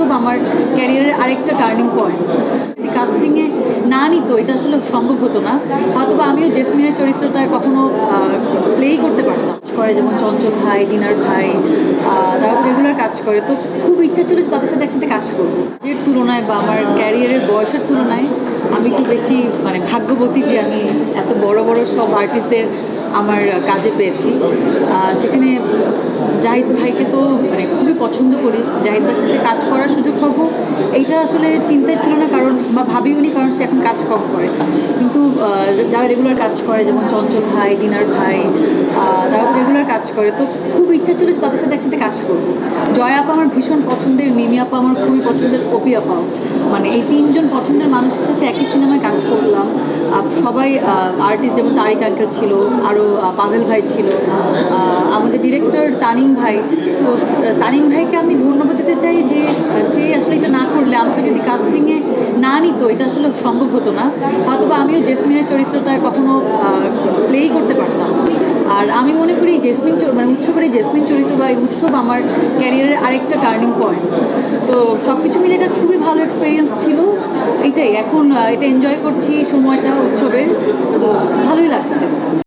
উৎসব আমার ক্যারিয়ারের আরেকটা টার্নিং পয়েন্ট যদি কাস্টিংয়ে না নিত, এটা আসলে সম্ভব হতো না। হয়তো বা আমিও জেসমিনের চরিত্রটা কখনো প্লেই করতে পারতাম। করে যেমন চঞ্চল ভাই, দিনার ভাই তারা তো রেগুলার কাজ করে। তো খুব ইচ্ছা ছিল যে তাদের সাথে একসাথে কাজ করব। এর তুলনায় বা আমার ক্যারিয়ারের বয়সের তুলনায় আমি একটু বেশি মানে ভাগ্যবতী যে আমি এত বড় বড় সব আর্টিস্টদের আমার কাজে পেয়েছি। সেখানে জাহিদ ভাইকে তো মানে খুবই পছন্দ করি। জাহিদ ভাইয়ের সাথে কাজ করার সুযোগ পাবো। এইটা আসলে চিন্তায় ছিল না কারণ বা ভাবিওনি কারণ সে এখন কাজ কম করে। কিন্তু যারা রেগুলার কাজ করে যেমন চঞ্চল ভাই দিনার ভাই তারা তো রেগুলার কাজ করে তো খুব ইচ্ছা ছিল যে তাদের সাথে একসাথে কাজ করব। জয় আপা আমার ভীষণ পছন্দের মিমি আপা আমার খুবই পছন্দের কপি আপাও মানে এই তিনজন পছন্দের মানুষের সাথে একই আহ, সবাই আর্টিস্ট যেমন তারিক আঙ্কেল ছিল আরও পাভেল ভাই ছিল আমাদের ডিরেক্টর তানিম ভাই। তো তানিম ভাইকে আমি ধন্যবাদ দিতে চাই যে সে আসলে এটা না করলে আমাকে যদি কাস্টিংয়ে না নিত, এটা আসলে সম্ভব হতো না। হয়তো বা আমিও জেসমিনের চরিত্রটা কখনো প্লেই করতে পারতাম। আর আমি মনে করি জেসমিন মানে উৎসবের এই জেসমিন চরিত্র বা এই উৎসব আমার ক্যারিয়ারের আরেকটা টার্নিং পয়েন্ট তো সব কিছু মিলে এটা খুবই ভালো এক্সপিরিয়েন্স ছিল। এইটাই এখন এটা এনজয় করছি সময়টা উৎসবের তো ভালোই লাগছে।